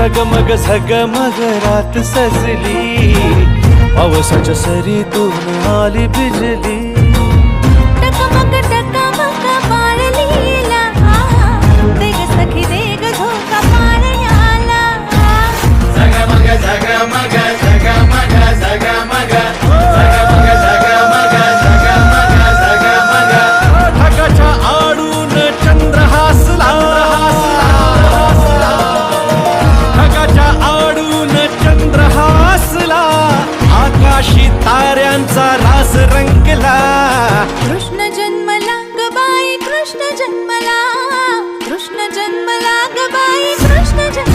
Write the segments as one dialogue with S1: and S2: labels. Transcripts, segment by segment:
S1: झगमग झगमग रात सजली पावसाच्या सरी आली बिजली.
S2: जन्मला कृष्ण जन्मला गबाई कृष्ण
S1: जन्म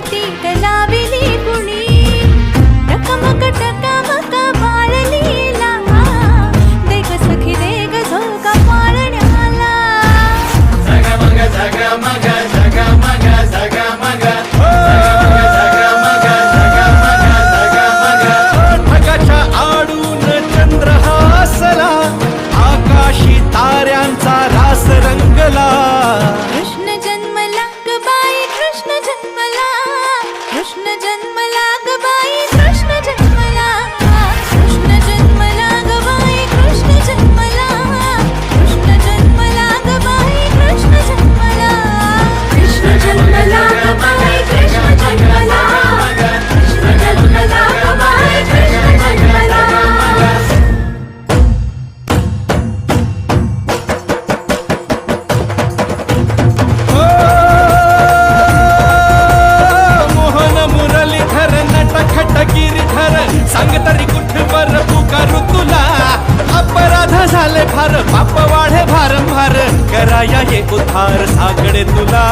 S1: تتيتل सांग तरी पुकारू तुला? अपराध झाले फार पाप वाढे भारंभार करायाये उधार साकडे तुला.